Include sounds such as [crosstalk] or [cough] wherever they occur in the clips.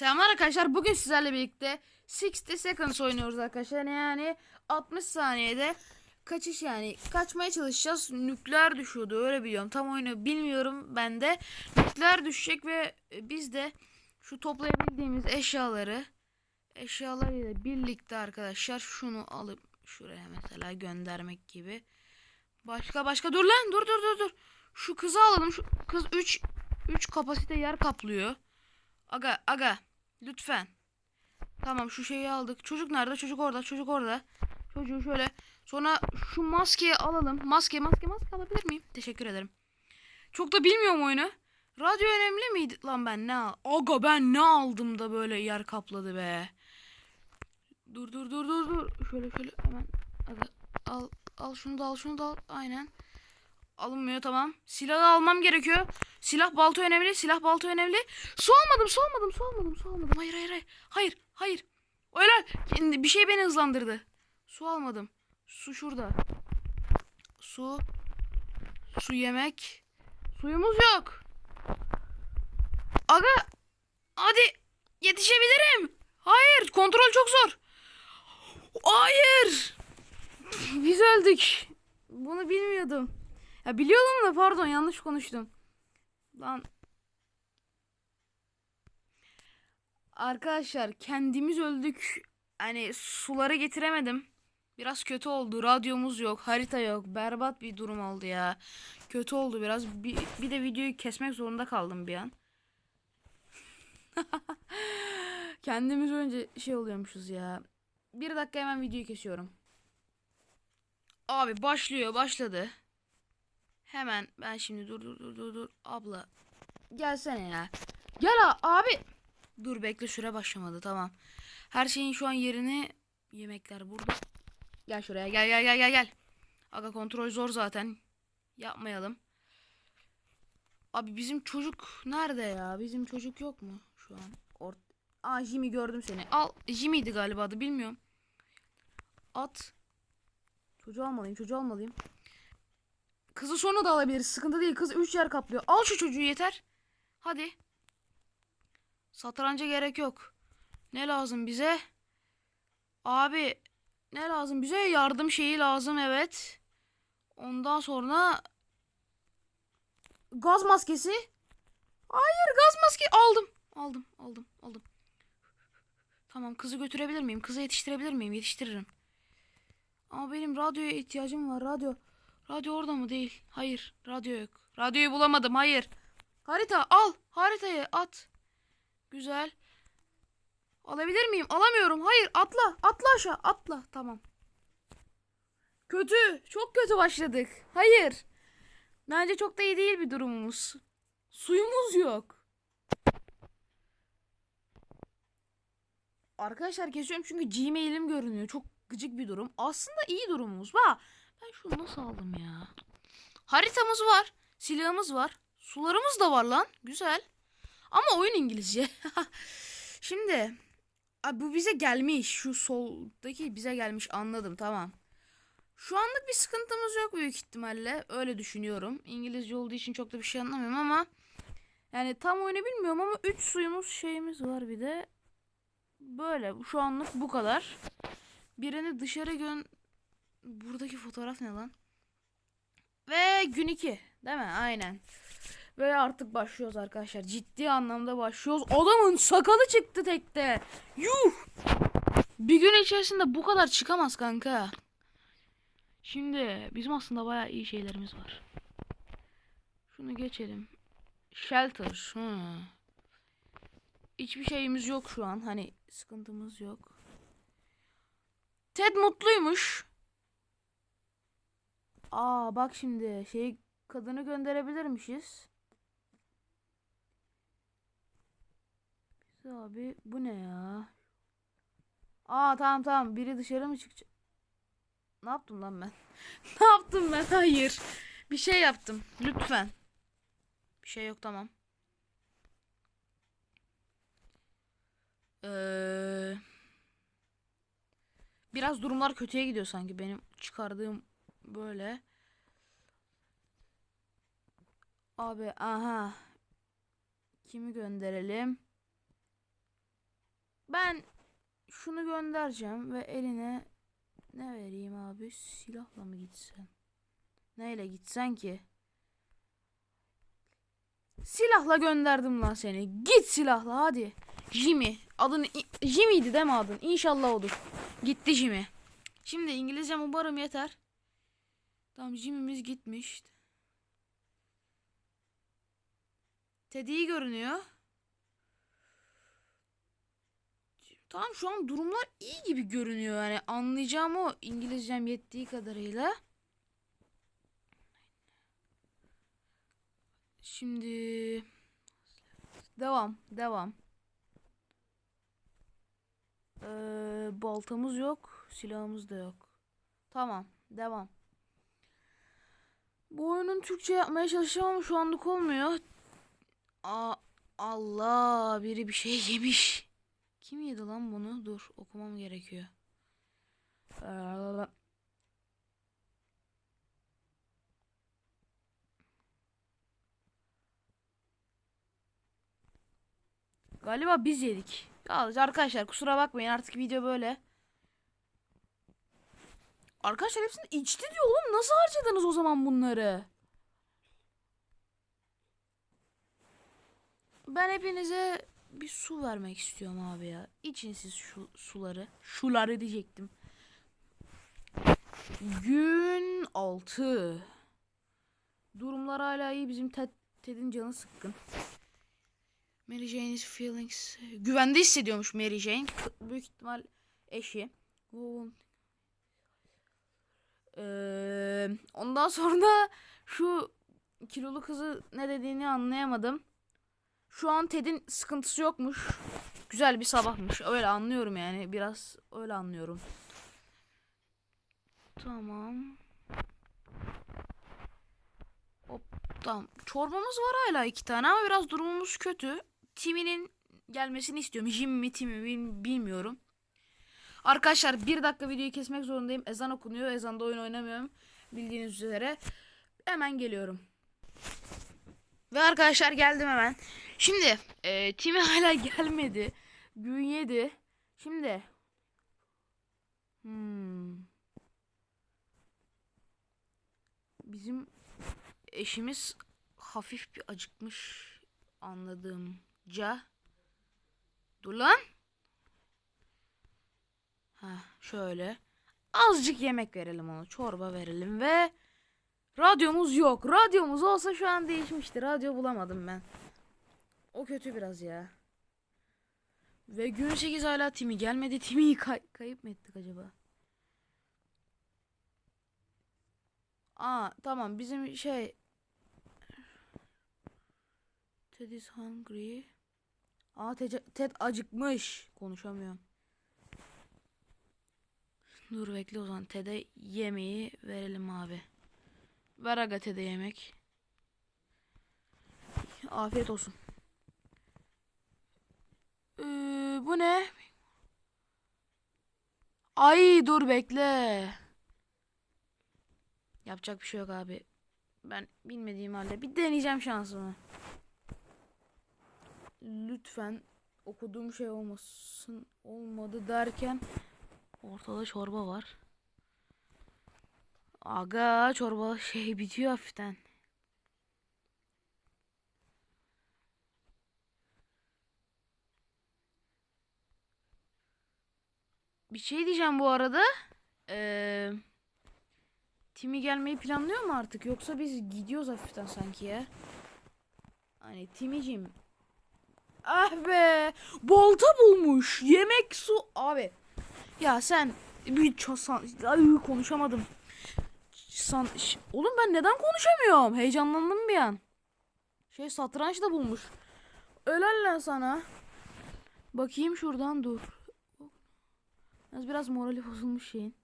Selamlar arkadaşlar. Bugün sizlerle birlikte 60 seconds oynuyoruz arkadaşlar. Yani 60 saniyede kaçış yani kaçmaya çalışacağız. Nükleer düşüyordu öyle biliyorum. Tam oyunu bilmiyorum ben de. Nükleer düşecek ve e, biz de şu toplayabildiğimiz eşyaları eşyalarıyla birlikte arkadaşlar şunu alıp şuraya mesela göndermek gibi. Başka başka dur lan dur dur dur dur. Şu kızı alalım. Şu kız 3 3 kapasite yer kaplıyor. Aga aga lütfen. Tamam şu şeyi aldık. Çocuk nerede? Çocuk orada. Çocuk orada. Çocuğu şöyle. Sonra şu maskeyi alalım. Maske maske maske alabilir miyim? Teşekkür ederim. Çok da bilmiyorum oyunu. Radyo önemli miydi? Lan ben ne al? Aga ben ne aldım da böyle yer kapladı be. Dur dur dur dur dur. Şöyle şöyle hemen. Aga al al şunu da al şunu da al. Aynen. Alınmıyor tamam. Silahı almam gerekiyor. Silah balta önemli. Silah balta önemli. Su almadım, su almadım, su almadım, su almadım. Hayır, hayır, hayır. Hayır, hayır. Öyle bir şey beni hızlandırdı. Su almadım. Su şurada. Su. Su yemek. Suyumuz yok. Aga. Hadi. Yetişebilirim. Hayır. Kontrol çok zor. Hayır. Biz öldük. Bunu bilmiyordum. Ya biliyordum da pardon yanlış konuştum. Lan. Arkadaşlar kendimiz öldük. Hani suları getiremedim. Biraz kötü oldu. Radyomuz yok, harita yok. Berbat bir durum oldu ya. Kötü oldu biraz. Bir, bir de videoyu kesmek zorunda kaldım bir an. [laughs] Kendimiz önce şey oluyormuşuz ya. Bir dakika hemen videoyu kesiyorum. Abi başlıyor, başladı. Hemen ben şimdi dur dur dur dur dur abla gelsene ya. Gel abi. Dur bekle süre başlamadı tamam. Her şeyin şu an yerini yemekler burada. Gel şuraya gel gel gel gel gel. Aga kontrol zor zaten. Yapmayalım. Abi bizim çocuk nerede ya? Bizim çocuk yok mu şu an? Or Aa Jimmy gördüm seni. Al Jimmy'di galiba adı bilmiyorum. At. Çocuğu almalıyım çocuğu almalıyım. Kızı sonra da alabiliriz. Sıkıntı değil. Kız 3 yer kaplıyor. Al şu çocuğu yeter. Hadi. Satranca gerek yok. Ne lazım bize? Abi ne lazım bize? Yardım şeyi lazım evet. Ondan sonra gaz maskesi. Hayır gaz maske aldım. Aldım aldım aldım. Tamam kızı götürebilir miyim? Kızı yetiştirebilir miyim? Yetiştiririm. Ama benim radyoya ihtiyacım var. Radyo. Radyo orada mı değil? Hayır. Radyo yok. Radyoyu bulamadım. Hayır. Harita al. Haritayı at. Güzel. Alabilir miyim? Alamıyorum. Hayır. Atla. Atla aşağı. Atla. Tamam. Kötü. Çok kötü başladık. Hayır. Bence çok da iyi değil bir durumumuz. Suyumuz yok. Arkadaşlar kesiyorum çünkü Gmail'im görünüyor. Çok gıcık bir durum. Aslında iyi durumumuz. Bak ben şunu nasıl aldım ya? Haritamız var. Silahımız var. Sularımız da var lan. Güzel. Ama oyun İngilizce. [laughs] Şimdi abi bu bize gelmiş. Şu soldaki bize gelmiş anladım tamam. Şu anlık bir sıkıntımız yok büyük ihtimalle. Öyle düşünüyorum. İngilizce olduğu için çok da bir şey anlamıyorum ama yani tam oyunu bilmiyorum ama 3 suyumuz şeyimiz var bir de. Böyle şu anlık bu kadar. Birini dışarı gön Buradaki fotoğraf ne lan? Ve gün 2 değil mi? Aynen. Ve artık başlıyoruz arkadaşlar. Ciddi anlamda başlıyoruz. Adamın sakalı çıktı tekte. Yuh! Bir gün içerisinde bu kadar çıkamaz kanka. Şimdi bizim aslında bayağı iyi şeylerimiz var. Şunu geçelim. Shelter. Hı. Hiçbir şeyimiz yok şu an. Hani sıkıntımız yok. Ted mutluymuş. Aa bak şimdi şey kadını gönderebilirmişiz. Biz abi bu ne ya? Aa tamam tamam biri dışarı mı çıkacak? Ne yaptım lan ben? [laughs] ne yaptım ben? Hayır. Bir şey yaptım. Lütfen. Bir şey yok tamam. Eee Biraz durumlar kötüye gidiyor sanki benim çıkardığım böyle. Abi aha. Kimi gönderelim? Ben şunu göndereceğim ve eline ne vereyim abi? Silahla mı gitsen? Neyle gitsen ki? Silahla gönderdim lan seni. Git silahla hadi. Jimmy. Adın Jimmy'ydi değil mi adın? İnşallah odur. Gitti Jimmy. Şimdi İngilizcem umarım yeter. Tamam Jimmy'miz gitmiş. Teddy görünüyor. Tamam şu an durumlar iyi gibi görünüyor yani anlayacağım o İngilizcem yettiği kadarıyla. Şimdi devam devam. Ee, baltamız yok, silahımız da yok. Tamam, devam. Bu oyunun Türkçe yapmaya çalışacağım ama şu anlık olmuyor. Aa, Allah, biri bir şey yemiş. Kim yedi lan bunu? Dur, okumam gerekiyor. Galiba biz yedik. Arkadaşlar kusura bakmayın artık video böyle. Arkadaşlar hepsini içti diyor oğlum. Nasıl harcadınız o zaman bunları? Ben hepinize bir su vermek istiyorum abi ya. İçin siz şu suları. Şuları diyecektim. Gün 6. Durumlar hala iyi. Bizim Ted, Ted'in canı sıkkın. Mary Jane's feelings. Güvende hissediyormuş Mary Jane. Büyük ihtimal eşi. Won't- Ee, ondan sonra şu kilolu kızı ne dediğini anlayamadım. Şu an Ted'in sıkıntısı yokmuş. Güzel bir sabahmış. Öyle anlıyorum yani. Biraz öyle anlıyorum. Tamam. Hop tamam. Çorbamız var hala iki tane ama biraz durumumuz kötü. Timmy'nin gelmesini istiyorum. Jim mi Timmy mi bil- bilmiyorum. Arkadaşlar bir dakika videoyu kesmek zorundayım. Ezan okunuyor. Ezanda oyun oynamıyorum. Bildiğiniz üzere. Hemen geliyorum. Ve arkadaşlar geldim hemen. Şimdi e, Timmy [laughs] hala gelmedi. Gün yedi. Şimdi. Hmm. Bizim eşimiz hafif bir acıkmış anladığımca. Dur lan. Ha şöyle. Azıcık yemek verelim ona. Çorba verelim ve radyomuz yok. Radyomuz olsa şu an değişmişti. Radyo bulamadım ben. O kötü biraz ya. Ve gün 8 hala Timi gelmedi. [laughs] Timi'yi kay- kayıp mı ettik acaba? Aa tamam bizim şey Ted is hungry. Aa Ted, Ted acıkmış. Konuşamıyorum. Dur bekle o zaman Ted'e yemeği verelim abi. Ver aga Ted'e yemek. Afiyet olsun. Ee, bu ne? Ay dur bekle. Yapacak bir şey yok abi. Ben bilmediğim halde bir deneyeceğim şansımı. Lütfen okuduğum şey olmasın olmadı derken ortada çorba var. Aga çorba [laughs] şey bitiyor hafiften. Bir şey diyeceğim bu arada. Eee Timi gelmeyi planlıyor mu artık yoksa biz gidiyoruz hafiften sanki ya. Hani Timicim. Ah be! Bolta bulmuş. Yemek su abi. Ya sen bir çosan ay konuşamadım. San Oğlum ben neden konuşamıyorum? Heyecanlandım bir an. Şey satranç da bulmuş. Helal lan sana. Bakayım şuradan dur. Biraz biraz morali bozulmuş şeyin.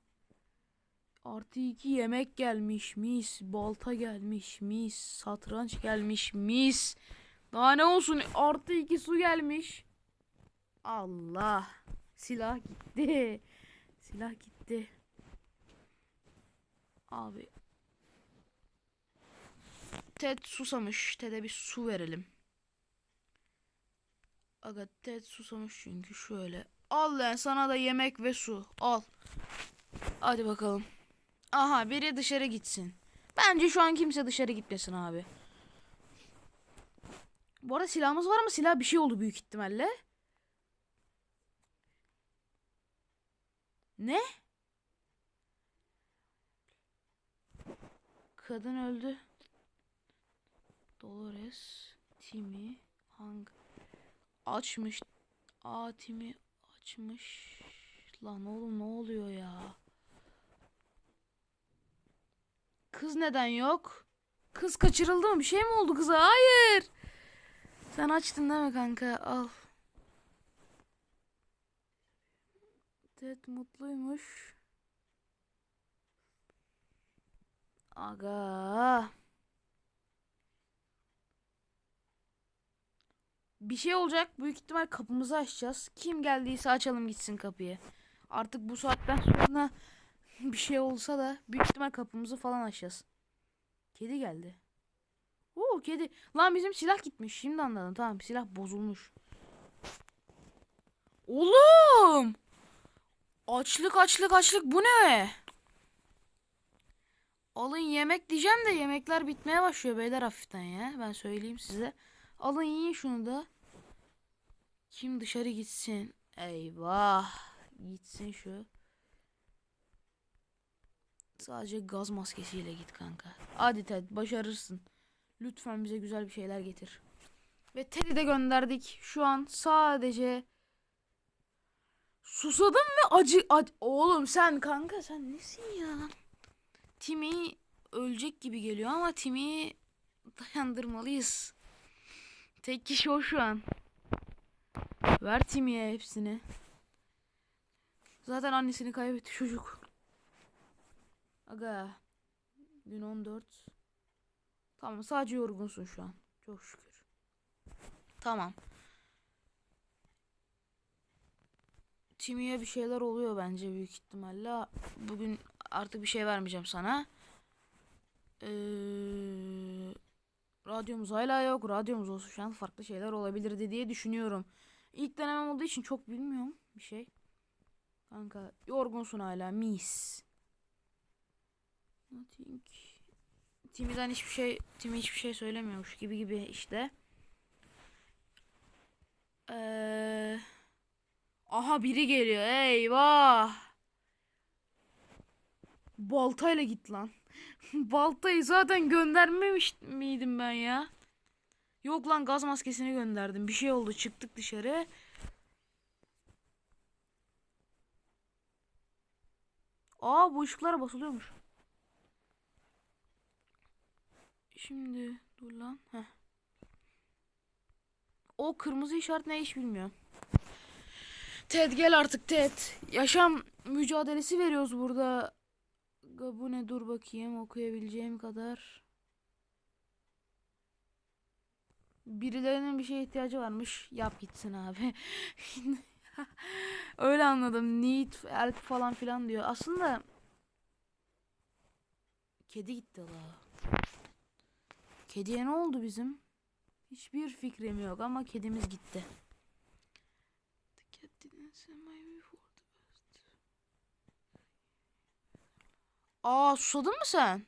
Artı iki yemek gelmiş mis. Balta gelmiş mis. Satranç gelmiş mis. Daha ne olsun artı iki su gelmiş. Allah. Silah gitti. Silah gitti. Abi. Ted susamış. Ted'e bir su verelim. Aga Ted susamış çünkü şöyle Al lan sana da yemek ve su. Al. Hadi bakalım. Aha biri dışarı gitsin. Bence şu an kimse dışarı gitmesin abi. Bu arada silahımız var ama silah bir şey oldu büyük ihtimalle. Ne? Kadın öldü. Dolores, Timmy, Hang açmış. Aa Timmy açmış. Lan oğlum ne oluyor ya? Kız neden yok? Kız kaçırıldı mı? Bir şey mi oldu kıza? Hayır. Sen açtın değil mi kanka? Al. Ted mutluymuş. Aga. Bir şey olacak. Büyük ihtimal kapımızı açacağız. Kim geldiyse açalım gitsin kapıyı. Artık bu saatten sonra [laughs] bir şey olsa da büyük ihtimal kapımızı falan açacağız. Kedi geldi. Oo kedi. Lan bizim silah gitmiş. Şimdi anladım. Tamam silah bozulmuş. Oğlum. Açlık açlık açlık bu ne? Alın yemek diyeceğim de yemekler bitmeye başlıyor beyler hafiften ya. Ben söyleyeyim size. Alın yiyin şunu da. Kim dışarı gitsin? Eyvah. Gitsin şu. Sadece gaz maskesiyle git kanka. Hadi Ted başarırsın. Lütfen bize güzel bir şeyler getir. Ve Ted'i de gönderdik. Şu an sadece susadım ve acı, acı... Oğlum sen kanka sen nesin ya? Timmy ölecek gibi geliyor ama Timmy'yi dayandırmalıyız. Tek kişi o şu an. Ver Timmy'ye hepsini. Zaten annesini kaybetti çocuk. Aga. Gün 14. Tamam sadece yorgunsun şu an. Çok şükür. Tamam. Timmy'ye bir şeyler oluyor bence büyük ihtimalle. Bugün artık bir şey vermeyeceğim sana. Ee, radyomuz hala yok. Radyomuz olsa şu an farklı şeyler olabilirdi diye düşünüyorum. İlk denemem olduğu için çok bilmiyorum bir şey. Kanka yorgunsun hala mis. Nothing. Timmy'den hiçbir şey, Timmy hiçbir şey söylemiyormuş gibi gibi işte. Ee, aha biri geliyor. Eyvah. Baltayla git lan. [laughs] Baltayı zaten göndermemiş miydim ben ya? Yok lan gaz maskesini gönderdim. Bir şey oldu. Çıktık dışarı. Aa bu ışıklara basılıyormuş. Şimdi dur lan. Heh. O kırmızı işaret ne hiç bilmiyorum. Ted gel artık Ted. Yaşam mücadelesi veriyoruz burada. Bu ne dur bakayım okuyabileceğim kadar. Birilerinin bir şeye ihtiyacı varmış. Yap gitsin abi. [laughs] Öyle anladım. Need, help falan filan diyor. Aslında kedi gitti la. Kediye ne oldu bizim? Hiçbir fikrim yok ama kedimiz gitti. Aa susadın mı sen?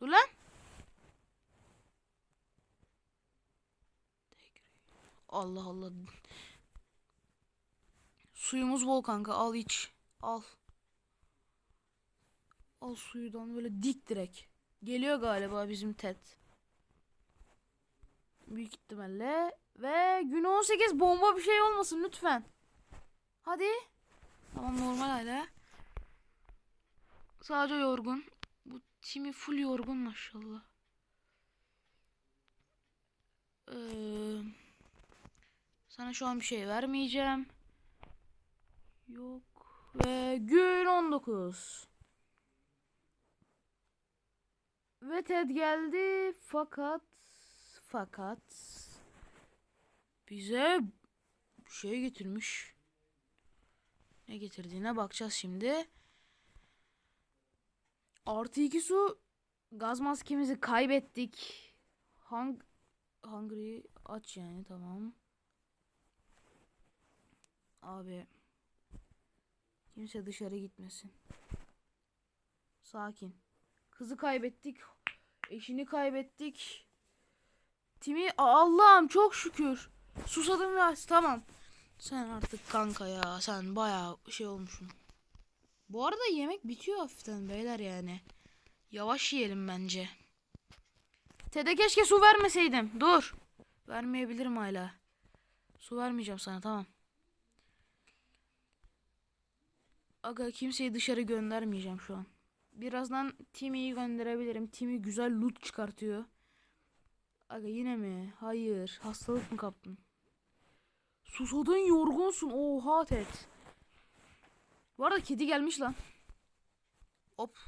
Dur lan. Allah Allah. Suyumuz bol kanka al iç. Al. Al suyudan böyle dik direkt. Geliyor galiba bizim Ted. Büyük ihtimalle. Ve gün 18 bomba bir şey olmasın lütfen. Hadi. Tamam normal hala. Sadece yorgun. Bu Timmy full yorgun maşallah. Ee, sana şu an bir şey vermeyeceğim. Yok. Ve gün 19. Ve Ted geldi fakat fakat bize şey getirmiş. Ne getirdiğine bakacağız şimdi. Artı iki su gaz maskemizi kaybettik. Hang Hungry aç yani tamam. Abi Kimse dışarı gitmesin. Sakin. Kızı kaybettik. Eşini kaybettik. Timi Allah'ım çok şükür. Susadım ve tamam. Sen artık kanka ya. Sen bayağı şey olmuşsun. Bu arada yemek bitiyor hafiften beyler yani. Yavaş yiyelim bence. Tede keşke su vermeseydim. Dur. Vermeyebilirim hala. Su vermeyeceğim sana tamam. Aga kimseyi dışarı göndermeyeceğim şu an. Birazdan Timmy'yi gönderebilirim. Timmy güzel loot çıkartıyor. Aga yine mi? Hayır. Hastalık mı kaptın? Susadın yorgunsun. Oha Ted. Bu arada kedi gelmiş lan. Hop.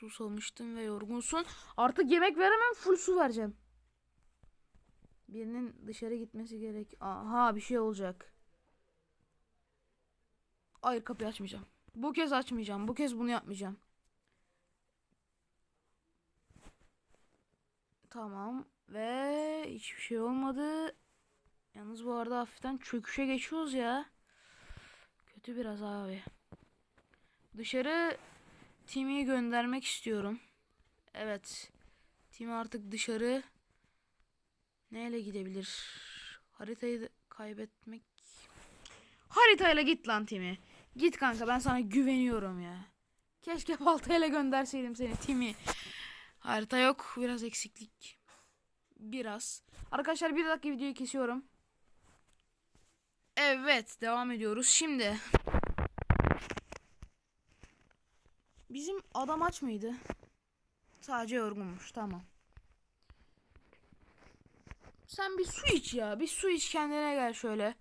Susamıştın ve yorgunsun. Artık yemek veremem. Full su vereceğim. Birinin dışarı gitmesi gerek. Aha bir şey olacak. Hayır kapıyı açmayacağım. Bu kez açmayacağım. Bu kez bunu yapmayacağım. Tamam. Ve hiçbir şey olmadı. Yalnız bu arada hafiften çöküşe geçiyoruz ya. Kötü biraz abi. Dışarı Timmy'yi göndermek istiyorum. Evet. Timmy artık dışarı neyle gidebilir? Haritayı kaybetmek. Haritayla git lan Timmy. Git kanka ben sana güveniyorum ya. Keşke [laughs] baltayla gönderseydim seni Timmy. Harita yok. Biraz eksiklik. Biraz. Arkadaşlar bir dakika videoyu kesiyorum. Evet devam ediyoruz. Şimdi. Bizim adam aç mıydı? Sadece yorgunmuş. Tamam. Sen bir su iç ya. Bir su iç kendine gel şöyle.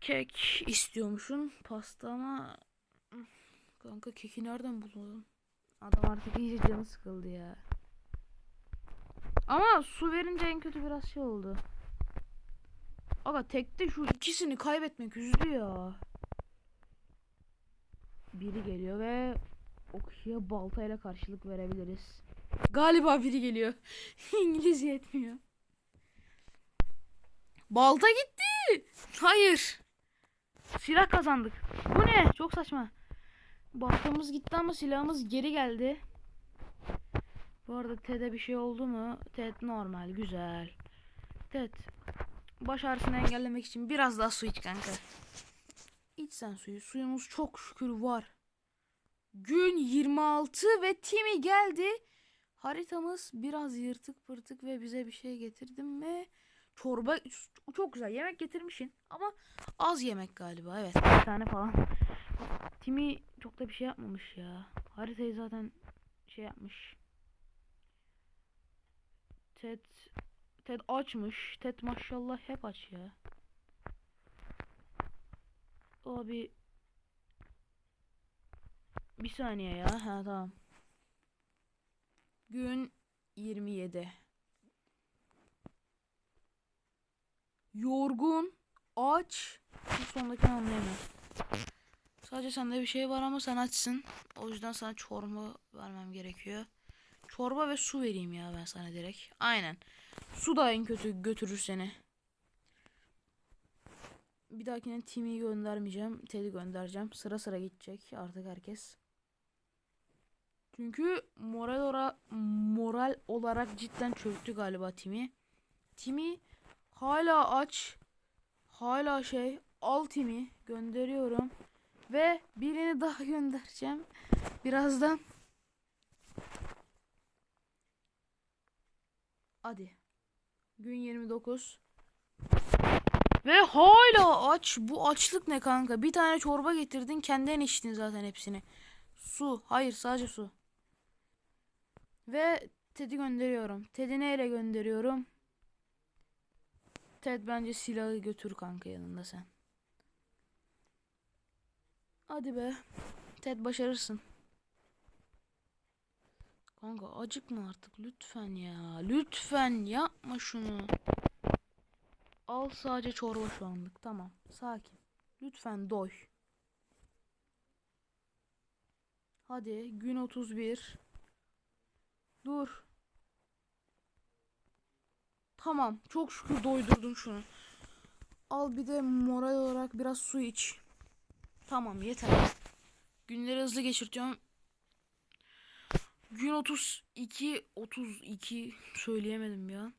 Kek istiyormuşsun. Pasta ama... Kanka keki nereden bulalım? Adam artık iyice canı sıkıldı ya. Ama su verince en kötü biraz şey oldu. Aga tekte şu ikisini kaybetmek üzdü ya. Biri geliyor ve o kişiye baltayla karşılık verebiliriz. Galiba biri geliyor. [laughs] İngiliz yetmiyor. Balta gitti. Hayır. Silah kazandık. Bu ne? Çok saçma. Baltamız gitti ama silahımız geri geldi. Bu arada Ted'e bir şey oldu mu? Ted normal, güzel. Ted, baş ağrısını engellemek için biraz daha su iç kanka. İç sen suyu. Suyumuz çok şükür var. Gün 26 ve Timmy geldi. Haritamız biraz yırtık pırtık ve bize bir şey getirdim mi? Çorba çok güzel yemek getirmişsin ama az yemek galiba evet bir tane falan. Timmy çok da bir şey yapmamış ya. Haritayı zaten şey yapmış. Ted Ted açmış. Ted maşallah hep aç ya. Abi bir saniye ya. Ha tamam. Gün 27. Yorgun, aç. Bu sondakini anlayamıyorum. Sadece sende bir şey var ama sen açsın. O yüzden sana çorba vermem gerekiyor. Çorba ve su vereyim ya ben sana direkt. Aynen. Su da en kötü götürür seni. Bir dahakine Timmy'yi göndermeyeceğim. Ted'i göndereceğim. Sıra sıra gidecek artık herkes. Çünkü moral, ora moral olarak cidden çöktü galiba Timmy. Timmy hala aç. Hala şey. Al Timmy. Gönderiyorum. Ve birini daha [laughs] göndereceğim. Birazdan. Hadi. Gün 29. Ve hala aç. Bu açlık ne kanka? Bir tane çorba getirdin. Kendin içtin zaten hepsini. Su. Hayır sadece su. Ve Ted'i gönderiyorum. Ted'i neyle gönderiyorum? Ted bence silahı götür kanka yanında sen. Hadi be. Ted başarırsın. Kanka acıkma artık lütfen ya. Lütfen yapma şunu. Al sadece çorba şu anlık. Tamam. Sakin. Lütfen doy. Hadi gün 31. Dur. Tamam. Çok şükür doydurdum şunu. Al bir de moral olarak biraz su iç. Tamam yeter. Günleri hızlı geçirtiyorum. Gün 32 32 söyleyemedim ya.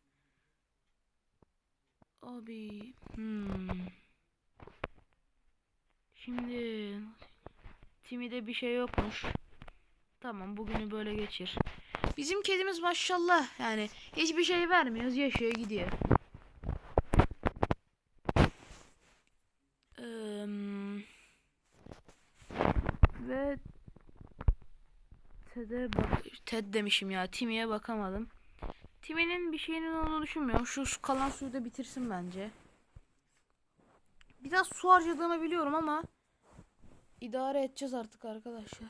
Abi hmm. Şimdi Timi'de bir şey yokmuş. Tamam bugünü böyle geçir. Bizim kedimiz maşallah yani hiçbir şey vermiyoruz yaşıyor gidiyor. Ve Ted'e bak Ted demişim ya Timmy'ye bakamadım. Timmy'nin bir şeyinin olduğunu düşünmüyorum. Şu kalan suyu da bitirsin bence. Biraz su harcadığını biliyorum ama idare edeceğiz artık arkadaşlar.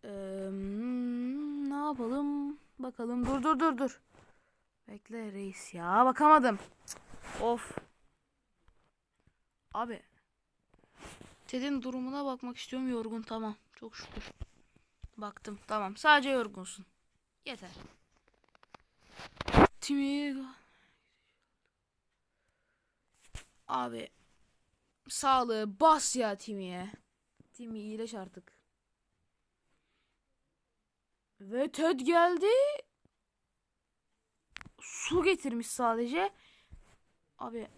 Hmm, ne yapalım? Bakalım. Dur dur dur dur. Bekle reis ya. Bakamadım. Of. Abi. Ted'in durumuna bakmak istiyorum. Yorgun tamam. Çok şükür. Baktım. Tamam. Sadece yorgunsun. Yeter. Timmy. Abi. Sağlığı bas ya Timmy'ye. Timmy iyileş artık. Ve Ted geldi. Su getirmiş sadece. Abi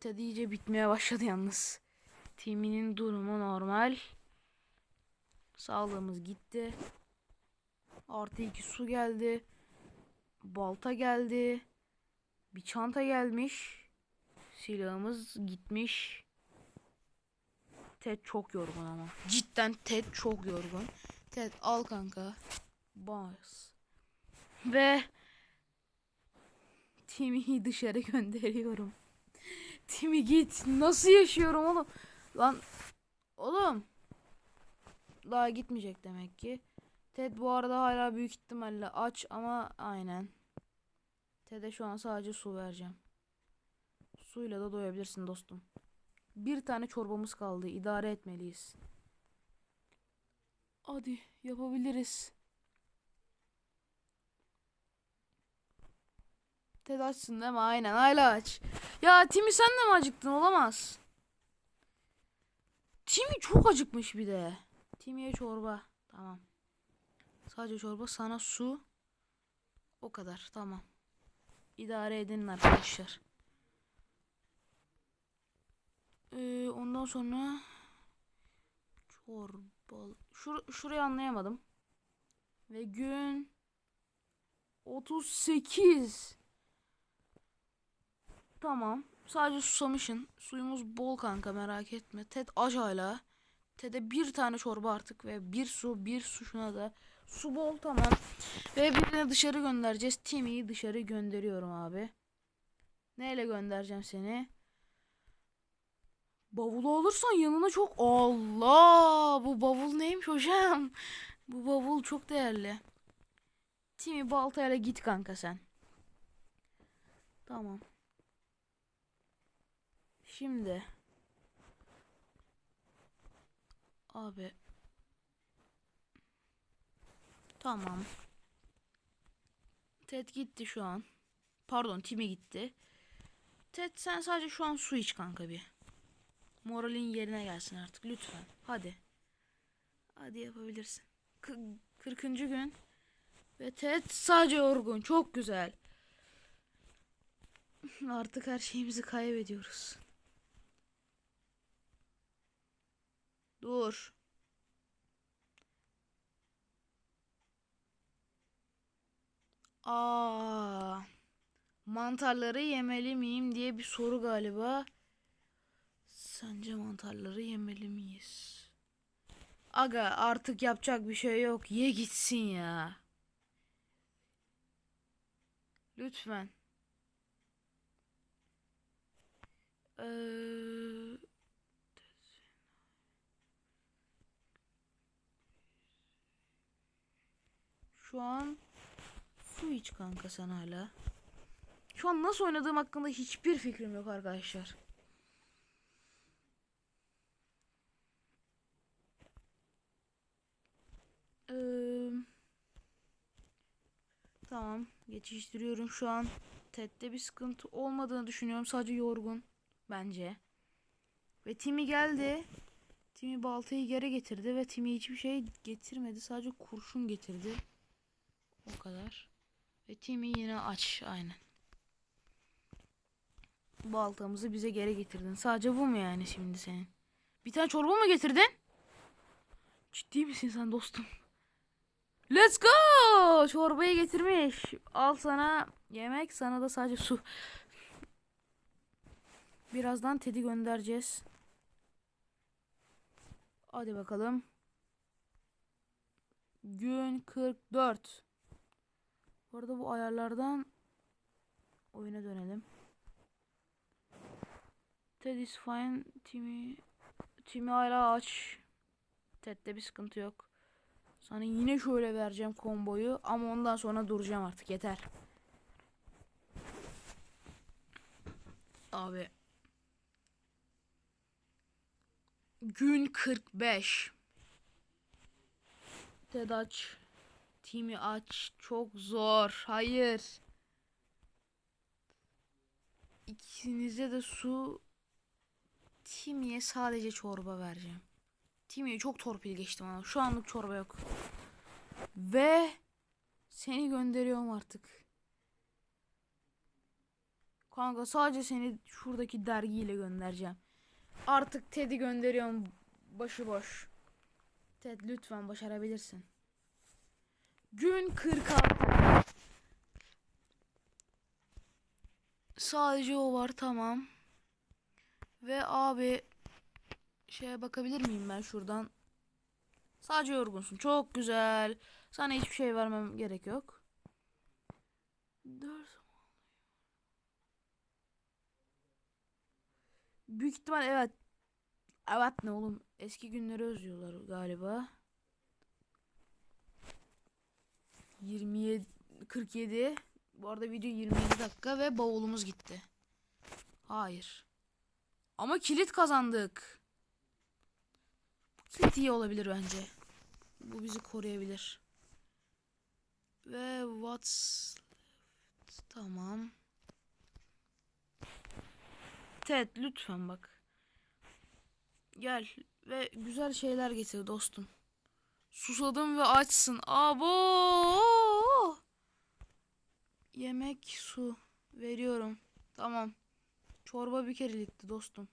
Ted iyice bitmeye başladı yalnız. Timmy'nin durumu normal. Sağlığımız gitti. Artı iki su geldi. Balta geldi. Bir çanta gelmiş. Silahımız gitmiş. Ted çok yorgun ama. Cidden Ted çok yorgun. Ted al kanka. Bas. Ve Timmy'yi dışarı gönderiyorum. Timmy git. Nasıl yaşıyorum oğlum? Lan. Daha gitmeyecek demek ki. Ted bu arada hala büyük ihtimalle aç ama aynen. Ted'e şu an sadece su vereceğim. Suyla da doyabilirsin dostum. Bir tane çorbamız kaldı. İdare etmeliyiz. Hadi yapabiliriz. Ted açsın değil mi? Aynen hala aç. Ya Timi sen de mi acıktın? Olamaz. Timi çok acıkmış bir de. Timi'ye çorba. Tamam. Sadece çorba sana su. O kadar tamam. İdare edin arkadaşlar. Ee, ondan sonra çorba. Şur şurayı anlayamadım. Ve gün 38. Tamam. Sadece susamışın. Suyumuz bol kanka merak etme. Ted aç hala. Ted'e bir tane çorba artık ve bir su bir su şuna da. Su bol tamam. Ve birini dışarı göndereceğiz. Timmy'yi dışarı gönderiyorum abi. Neyle göndereceğim seni? Bavulu alırsan yanına çok... Allah! Bu bavul neymiş hocam? Bu bavul çok değerli. Timmy baltayla git kanka sen. Tamam. Şimdi. Abi. Tamam. Ted gitti şu an. Pardon Timmy gitti. Ted sen sadece şu an su iç kanka bir. Moralin yerine gelsin artık lütfen. Hadi. Hadi yapabilirsin. K 40. gün. Ve Ted sadece yorgun. Çok güzel. Artık her şeyimizi kaybediyoruz. Dur. Aa, mantarları yemeli miyim diye bir soru galiba. Sence mantarları yemeli miyiz? Aga artık yapacak bir şey yok. Ye gitsin ya. Lütfen. Ee, şu an su iç kanka sen hala. Şu an nasıl oynadığım hakkında hiçbir fikrim yok arkadaşlar. Ee, tamam geçiştiriyorum şu an. Ted'de bir sıkıntı olmadığını düşünüyorum. Sadece yorgun bence. Ve Timmy geldi. Timmy baltayı geri getirdi ve Timmy hiçbir şey getirmedi. Sadece kurşun getirdi. O kadar. Ve Timmy yine aç aynen. Baltamızı bize geri getirdin. Sadece bu mu yani şimdi senin? Bir tane çorba mı getirdin? Ciddi misin sen dostum? Let's go! Çorbayı getirmiş. Al sana yemek, sana da sadece su. Birazdan Ted'i göndereceğiz. Hadi bakalım. Gün 44. Bu arada bu ayarlardan oyuna dönelim. Ted is fine. Timmy Timmy hala aç. Ted'de bir sıkıntı yok. Sana yine şöyle vereceğim komboyu ama ondan sonra duracağım artık yeter. Abi. Gün 45. Ted aç. Timmy aç. Çok zor. Hayır. İkinize de su. Timmy'ye sadece çorba vereceğim. Timmy'ye çok torpil geçtim ama şu anlık çorba yok. Ve seni gönderiyorum artık. Kanka sadece seni şuradaki dergiyle göndereceğim. Artık Ted'i gönderiyorum başıboş. Ted lütfen başarabilirsin. Gün 46. Sadece o var tamam. Ve abi şeye bakabilir miyim ben şuradan? Sadece yorgunsun. Çok güzel. Sana hiçbir şey vermem gerek yok. Dört. Büyük ihtimal evet. Evet ne oğlum? Eski günleri özlüyorlar galiba. 27 47 Bu arada video 27 dakika ve bavulumuz gitti. Hayır. Ama kilit kazandık. Kilit iyi olabilir bence. Bu bizi koruyabilir. Ve what's left? Tamam. Ted lütfen bak. Gel ve güzel şeyler getir dostum. Susadım ve açsın. Abo! Yemek, su veriyorum. Tamam. Çorba bir kerelikti dostum.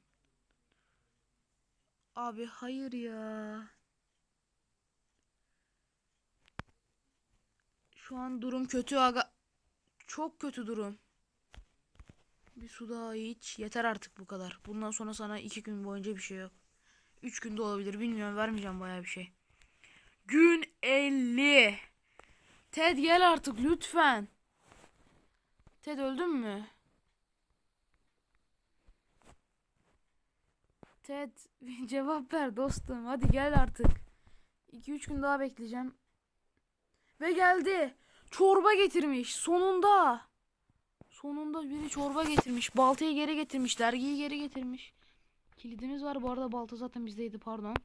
Abi hayır ya. Şu an durum kötü aga. Çok kötü durum. Bir su daha iç. Yeter artık bu kadar. Bundan sonra sana iki gün boyunca bir şey yok. Üç günde olabilir. Bilmiyorum vermeyeceğim bayağı bir şey. Gün 50. Ted gel artık lütfen. Ted öldün mü? Ted [laughs] cevap ver dostum. Hadi gel artık. 2-3 gün daha bekleyeceğim. Ve geldi. Çorba getirmiş. Sonunda. Sonunda biri çorba getirmiş. Baltayı geri getirmiş. Dergiyi geri getirmiş. Kilidimiz var. Bu arada balta zaten bizdeydi pardon.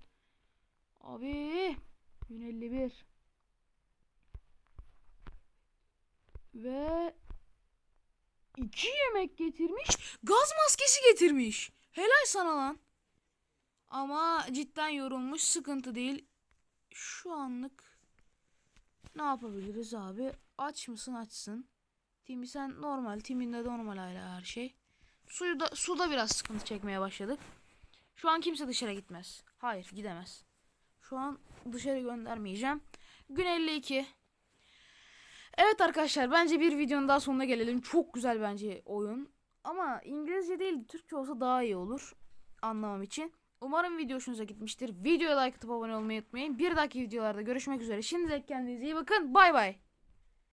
Abi. 1051. Ve iki yemek getirmiş. Gaz maskesi getirmiş. Helal sana lan. Ama cidden yorulmuş. Sıkıntı değil. Şu anlık ne yapabiliriz abi? Aç mısın? Açsın. Timi sen normal. Timinde de normal hala her şey. Suyu da, suda biraz sıkıntı çekmeye başladık. Şu an kimse dışarı gitmez. Hayır gidemez. Şu an dışarı göndermeyeceğim. Gün 52. Evet arkadaşlar bence bir videonun daha sonuna gelelim. Çok güzel bence oyun. Ama İngilizce değil Türkçe olsa daha iyi olur. Anlamam için. Umarım video hoşunuza gitmiştir. Videoya like atıp abone olmayı unutmayın. Bir dahaki videolarda görüşmek üzere. Şimdilik kendinize iyi bakın. Bay bay.